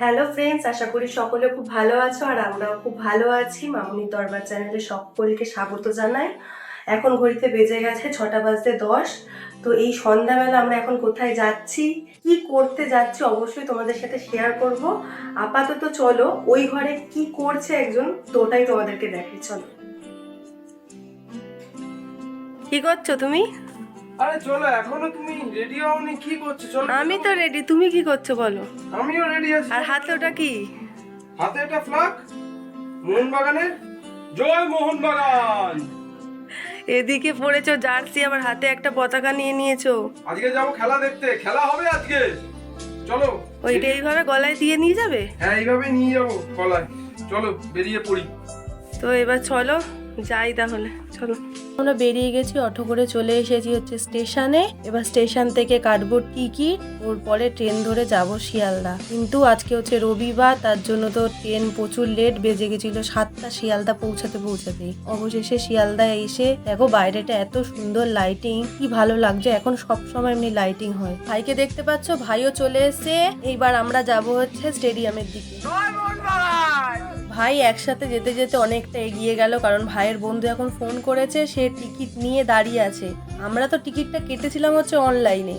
Hello friends আশা করি সকলে খুব ভালো আছো আর আমরাও খুব ভালো আছি। মামুনি দরবার চ্যানেলে সকলকে স্বাগত জানাই। এখন ঘড়িতে বেজে গেছে ছটা বাজতে দশ। তো এই সন্ধ্যাবেলা আমরা এখন কোথায় যাচ্ছি, কি করতে যাচ্ছি অবশ্যই তোমাদের সাথে শেয়ার করব। আপাতত চলো, ওই ঘরে কি করছে একজন তো ওটাই তোমাদেরকে দেখে চলো। কি করছ তুমি? আরে চলো এখনও তুমি রেডি হওনি কি করছ? চলো। আমি তো রেডি তুমি কি করছ বলো? আমিও রেডি আছি। আর হাতে ওটা কি? হাতে একটা ফ্লাগ মোহনবাগানের? জয় মোহনবাগান! এদিকে পড়েছো জার্সি আবার হাতে একটা পতাকা নিয়ে নিয়েছো। আজকে যাব খেলা দেখতে খেলা হবে আজকে। চলো ওইটা এইভাবে গলায় দিয়ে নিয়ে যাবে? হ্যাঁ এইভাবে নিয়ে যাব গলায়। চলো বেরিয়ে পড়ি। তো এবার চলো যাই তাহলে, চলো। আমরা বেরিয়ে গেছি, অটো করে চলে এসেছি হচ্ছে স্টেশনে। এবার স্টেশন থেকে কাটবো টিকিট, ওর পরে ট্রেন ধরে যাব শিয়ালদা। কিন্তু আজকে হচ্ছে রবিবার, তার জন্য তো ট্রেন প্রচুর লেট বেজে গেছিল সাতটা, শিয়ালদা পৌঁছাতে পৌঁছাতেই। অবশেষে শিয়ালদা এসে দেখো বাইরেটা এত সুন্দর লাইটিং কি ভালো লাগছে। এখন সব সময় এমনি লাইটিং হয়। ভাইকে দেখতে পাচ্ছ, ভাইও চলে এসে এইবার আমরা যাব হচ্ছে স্টেডিয়ামের দিকে। ভাই একসাথে যেতে যেতে অনেকটা এগিয়ে গেল, কারণ ভাইয়ের বন্ধু এখন ফোন করেছে, সে টিকিট নিয়ে দাঁড়িয়ে আছে। আমরা তো টিকিটটা কেটেছিলাম হচ্ছে অনলাইনে।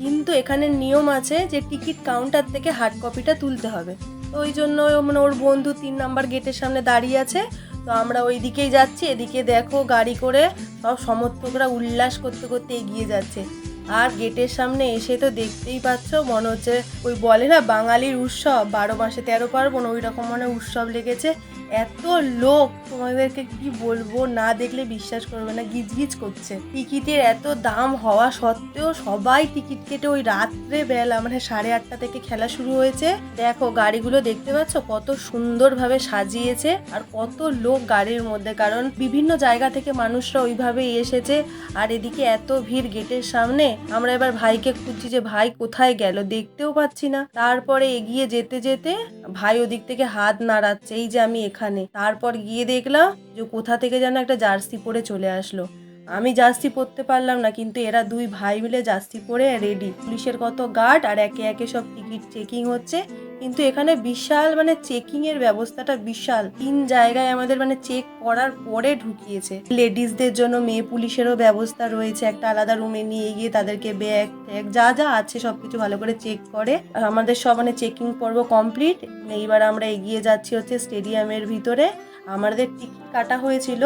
কিন্তু এখানে নিয়ম আছে যে টিকিট কাউন্টার থেকে হার্ড কপিটা তুলতে হবে। তো ওই জন্য মানে ওর বন্ধু তিন নাম্বার গেটের সামনে দাঁড়িয়ে আছে। তো আমরা ওই দিকেই যাচ্ছি, এদিকে দেখো গাড়ি করে সব সমর্থকরা উল্লাস করতে করতে এগিয়ে যাচ্ছে। আর গেটের সামনে এসে তো দেখতেই পাচ্ছ, মনে হচ্ছে ওই বলে না, বাঙালির উৎসব। বারো মাসে তেরো পার্বণ, ওই রকম মানে উৎসব লেগেছে। এত লোক, তোমাদেরকে কি বলব, না দেখলে বিশ্বাস করবে না, গিজগিজ করছে। টিকিটের এত দাম হওয়া সত্ত্বেও সবাই টিকিট কেটে ওই রাত্রে বেলা মানে সাড়ে আটটা থেকে খেলা শুরু হয়েছে। দেখো, গাড়িগুলো দেখতে পাচ্ছ, কত সুন্দরভাবে সাজিয়েছে আর কত লোক গাড়ির মধ্যে। কারণ বিভিন্ন জায়গা থেকে মানুষরা ওইভাবেই এসেছে। আর এদিকে এত ভিড় গেটের সামনে আমরা এবার ভাইকে খুঁজছি যে ভাই কোথায় গেল, দেখতেও পাচ্ছি না। তারপরে এগিয়ে যেতে যেতে ভাই ওদিক থেকে হাত নাড়াচ্ছে, এই যে আমি এখানে। তারপর গিয়ে দেখলাম যে কোথা থেকে যেন একটা জার্সি পরে চলে আসলো। আমি জার্সি পরতে পারলাম না, কিন্তু এরা দুই ভাই মিলে জার্সি পরে রেডি পুলিশের কত গার্ড আর একে একে সব টিকিট চেকিং হচ্ছে। কিন্তু এখানে বিশাল মানে চেকিং এর ব্যবস্থাটা বিশাল। তিন জায়গায় আমাদের মানে চেক করার পরে ঢুকিয়েছে। লেডিসদের জন্য, মেয়ে পুলিশেরও ব্যবস্থা রয়েছে। একটা আলাদা রুমে নিয়ে গিয়ে তাদেরকে ব্যাগ ট্যাগ যা যা আছে সবকিছু ভালো করে চেক করে। আমাদের সব মানে চেকিং পর্ব কমপ্লিট এইবার আমরা এগিয়ে যাচ্ছি হচ্ছে স্টেডিয়ামের ভিতরে। আমাদের টিকিট কাটা হয়েছিল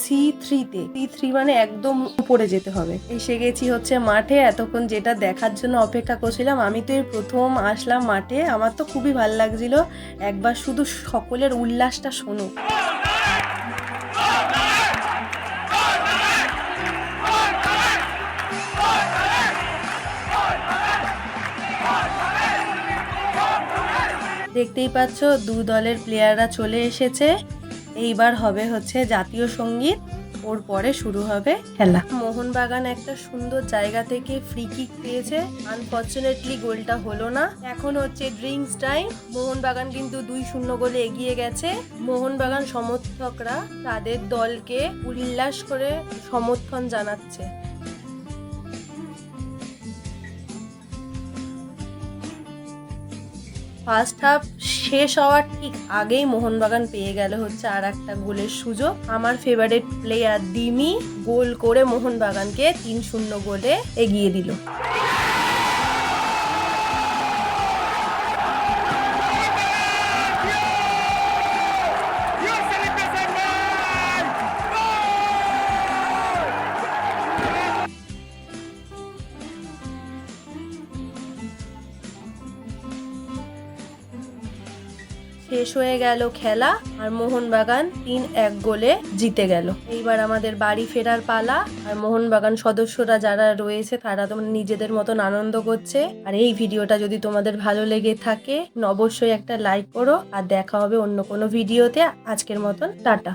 সি থ্রিতে সি থ্রি মানে একদম উপরে যেতে হবে। এসে গেছি হচ্ছে মাঠে, এতক্ষণ যেটা দেখার জন্য অপেক্ষা করছিলাম। আমি তো এই প্রথম আসলাম মাঠে, আমার তো খুবই ভালো লাগছিল। একবার শুধু সকলের উল্লাসটা শোনো। দেখতেই পাচ্ছ, দু দলের প্লেয়াররা চলে এসেছে। এইবার হবে হচ্ছে জাতীয় সংগীত, ওর পরে শুরু হবে খেলা। মোহনবাগান একটা সুন্দর জায়গা থেকে ফ্রি কিক পেয়েছে। আনফর্চুনেটলি গোলটা হলো না। এখন হচ্ছে ড্রিঙ্কস টাইম মোহনবাগান কিন্তু দুই শূন্য গোলে এগিয়ে গেছে। মোহনবাগান সমর্থকরা তাদের দলকে উল্লাস করে সমর্থন জানাচ্ছে। ফার্স্ট হাফ শেষ হওয়ার ঠিক আগেই মোহনবাগান পেয়ে গেল হচ্ছে আর একটা গোলের সুযোগ। আমার ফেভারিট প্লেয়ার দিমি গোল করে মোহনবাগানকে তিন শূন্য গোলে এগিয়ে দিল। শেষ হয়ে গেল খেলা আর মোহনবাগান তিন এক গোলে জিতে গেল। এইবার আমাদের বাড়ি ফেরার পালা আর মোহনবাগান সদস্যরা যারা রয়েছে তারা তোমার নিজেদের মতন আনন্দ করছে। আর এই ভিডিওটা যদি তোমাদের ভালো লেগে থাকে, অবশ্যই একটা লাইক করো আর দেখা হবে অন্য কোনো ভিডিওতে। আজকের মতন টাটা।